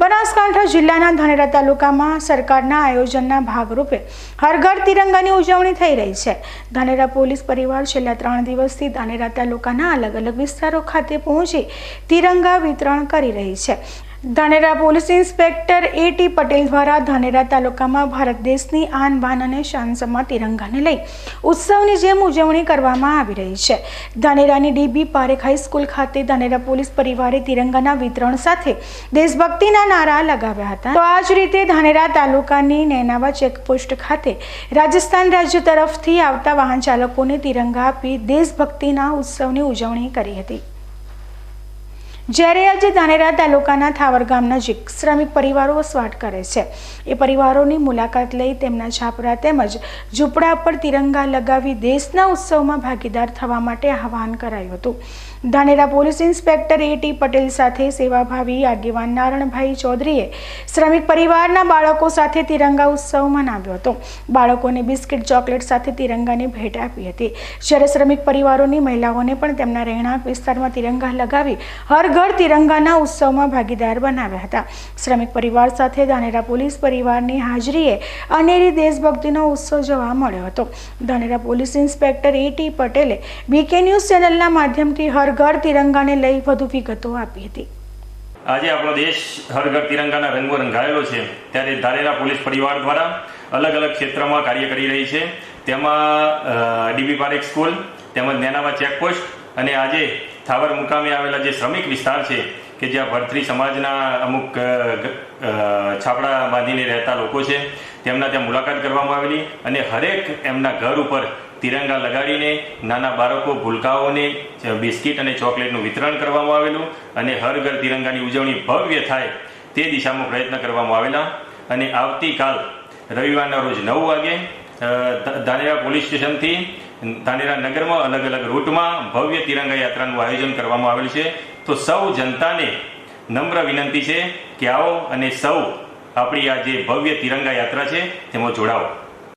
બનાસકાંઠા જિલ્લાના ધાનેરા તાલુકામાં સરકારના આયોજનના ભાગરૂપે હર ઘર તિરંગાની ઉજવણી થઈ રહી છે. ધાનેરા પોલીસ પરિવાર છેલ્લા ત્રણ દિવસથી ધાનેરા તાલુકાના અલગ અલગ વિસ્તારો ખાતે પહોંચી તિરંગા વિતરણ કરી રહી છે. Dhanera police inspector A T Patel દ્વારા ધાનેરા તાલુકામાં ભારત દેશની આન બાન અને શાન તિરંગાને લઈ ઉત્સવની જેમ ઉજવણી કરવામાં આવી રહી છે. ધાનેરાની ડીબી પારેખ હાઈસ્કૂલ ખાતે ધાનેરા પોલીસ પરિવારે તિરંગાના વિતરણ સાથે દેશભક્તિના નારા લગાવ્યા હતા. તો આ જ રીતે ધાનેરા તાલુકાની નૈનાવા ચેકપોસ્ટ ખાતે રાજસ્થાન રાજ્ય તરફથી આવતા વાહન ચાલકોને તિરંગા આપી દેશભક્તિના ઉત્સવની ઉજવણી કરી હતી. જ્યારે આજે ધાનેરા તાલુકાના થાવર ગામ નજીક શ્રમિક પરિવારો વસવાટ કરે છે. એ પરિવારોની મુલાકાત લઈ તેમના છાપરા તેમજ ઝૂંપડા પર તિરંગા લગાવી દેશના ઉત્સવમાં ભાગીદાર થવા માટે આહવાન કરાયું હતું. Dhanera police inspector A T Patel સાથે સેવાભાવી આગેવાન નારણભાઈ ચૌધરીએ શ્રમિક પરિવારના બાળકો સાથે તિરંગા ઉત્સવ મનાવ્યો હતો. બાળકોને બિસ્કિટ, ચોકલેટ સાથે તિરંગાની ભેટ આપી હતી. જ્યારે શ્રમિક પરિવારોની મહિલાઓને પણ તેમના રહેણાંક વિસ્તારમાં તિરંગા લગાવી હર ઘર તિરંગાના ઉત્સવમાં ભાગીદાર બનાવ્યા હતા. શ્રમિક પરિવાર સાથે ધાનેરા પોલીસ પરિવારની હાજરીએ અનેરી દેશભક્તિનો ઉત્સવ જોવા મળ્યો હતો. Dhanera police inspector A T પટેલે બીકે ન્યૂઝ ચેનલના માધ્યમથી હર ઘર તિરંગાને લઈ વધુ વિગતો આપી હતી. આજે આપણો દેશ હર ઘર તિરંગાના રંગો રંગાયેલો છે. ત્યારે ધારેલા પોલીસ પરિવાર દ્વારા અલગ અલગ ક્ષેત્રમાં કાર્ય કરી રહી છે. તેમાં ડીબી પારેખ સ્કૂલ, તેમજ નેનાવા ચેકપોસ્ટ અને આજે થાવર મુકામે આવેલા જે શ્રમિક વિસ્તાર છે, કે જ્યાં ભરત્રી સમાજના અમુક છાપડા બાંધીને રહેતા લોકો છે, તેમના ત્યાં મુલાકાત કરવામાં આવેલી અને હરેક એમના ઘર ઉપર તિરંગા લગાડીને નાના બાળકો ભૂલકાઓને બિસ્કિટ અને ચોકલેટનું વિતરણ કરવામાં આવેલું અને હર ઘર તિરંગાની ઉજવણી ભવ્ય થાય તે દિશામાં પ્રયત્ન કરવામાં આવેલા અને આવતીકાલ રવિવારના રોજ નવ વાગે ધાનેરા પોલીસ સ્ટેશનથી ધાનેરા નગરમાં અલગ અલગ રૂટમાં ભવ્ય તિરંગા યાત્રાનું આયોજન કરવામાં આવેલ છે. તો સૌ જનતાને નમ્ર વિનંતી છે કે આવો અને સૌ આપણી આ જે ભવ્ય તિરંગા યાત્રા છે, તેમાં જોડાવો